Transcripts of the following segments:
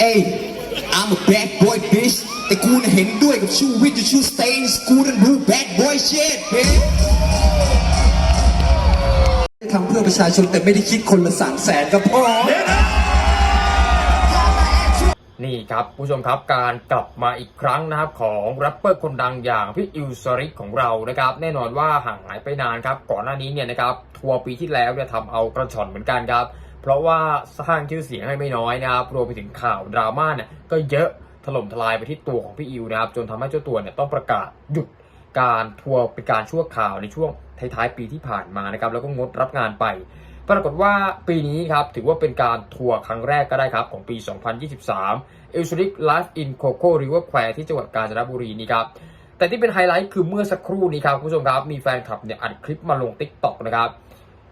เอ้ย I'm a bad boy bitch แต่กูน่ะเห็นด้วยกับชูวิทย์ you should stay in school and do bad boy shit bitch ทำเพื่อประชาชนแต่ไม่ได้คิดคนละสามแสนก็พอ นี่ครับผู้ชมครับการกลับมาอีกครั้งนะครับของแรปเปอร์คนดังอย่างพี่อิวสริกของเรานะครับ แน่นอนว่าห่างหายไปนานครับ ก่อนหน้านี้เนี่ยนะครับทัวร์ปีที่แล้วเนี่ยทำเอากระชอนเหมือนกันครับ เพราะว่าสร้างชื่อเสียงให้ไม่น้อยนะครับ รวมไปถึงข่าวดราม่าเนี่ยก็เยอะถล่มทลายไปที่ตัวของพี่อิวนะครับ จนทำให้เจ้าตัวเนี่ยต้องประกาศหยุดการทัวร์เป็นการชั่วคราวในช่วงท้ายๆปีที่ผ่านมานะครับ แล้วก็งดรับงานไป ปรากฏว่าปีนี้ครับถือว่าเป็นการทัวร์ครั้งแรกก็ได้ครับ ของปี 2023เอลชริกไลฟ์อินโคโค่ริเวอร์แควที่จังหวัดกาญจนบุรีนี่ครับแต่ที่เป็นไฮไลท์คือเมื่อสักครู่นี้ครับคุณผู้ชมครับมีแฟนคลับเนี่ยอัดคลิปมาลง t ิ k t o k นะครับ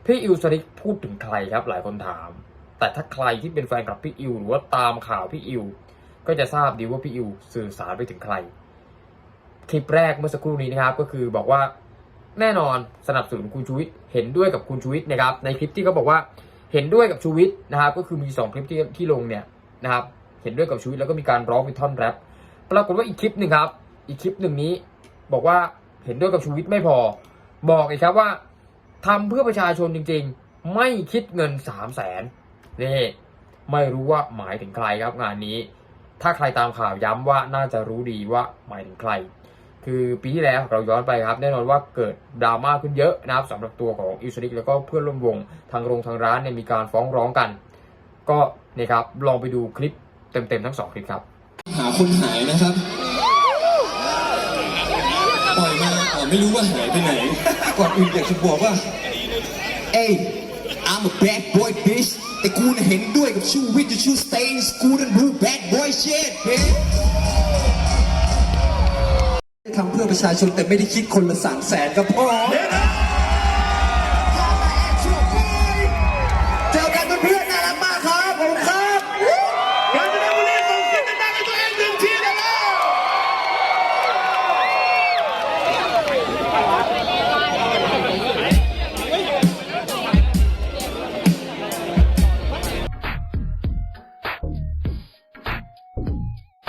พี่อิวสริกพูดถึงใครครับ หลายคนถาม แต่ถ้าใครที่เป็นแฟนคลับพี่อิวหรือว่าตามข่าวพี่อิวก็จะทราบดีว่าพี่อิวสื่อสารไปถึงใคร คลิปแรกเมื่อสักครู่นี้นะครับก็คือบอกว่าแน่นอนสนับสนุนคุณชูวิทย์เห็นด้วยกับคุณชูวิทย์นะครับ ในคลิปที่เขาบอกว่าเห็นด้วยกับชูวิทย์นะครับ ก็คือมีสองคลิปที่ที่ลงเนี่ยนะครับเห็นด้วยกับชูวิทย์แล้วก็มีการร้องเป็นท่อนแรปปรากฏว่าอีกคลิปหนึ่งครับ อีกคลิปหนึ่งนี้ บอกว่าเห็นด้วยกับชูวิทย์ไม่พอ บอกอีกครับว่า ทำเพื่อประชาชนจริงๆ ไม่คิดเงินสามแสนนี่ไม่รู้ว่าหมายถึงใครครับงานนี้ ถ้าใครตามข่าวย้ำว่าน่าจะรู้ดีว่าหมายถึงใคร คือปีที่แล้วเราย้อนไปครับ แน่นอนว่าเกิดดราม่าขึ้นเยอะนะครับสำหรับตัวของอิสริกแล้วก็เพื่อนร่วมวงทางโรงทางร้านเนี่ยมีการฟ้องร้องกัน ก็เนี่ยครับลองไปดูคลิปเต็มๆทั้งสองคลิปครับ หาคนหายนะครับ ปล่อยมาอ๋อ ไม่รู้ว่าหายไปไหน ก่อนอื่นอยากจะบอกว่า เอ้ย I'm a bad boy bitch แต่กูน่ะเห็นด้วยกับชูวิทย์ you should stay in school and do bad boy shit bitch ทำเพื่อประชาชนแต่ไม่ได้คิดคนละสามแสนก็พอ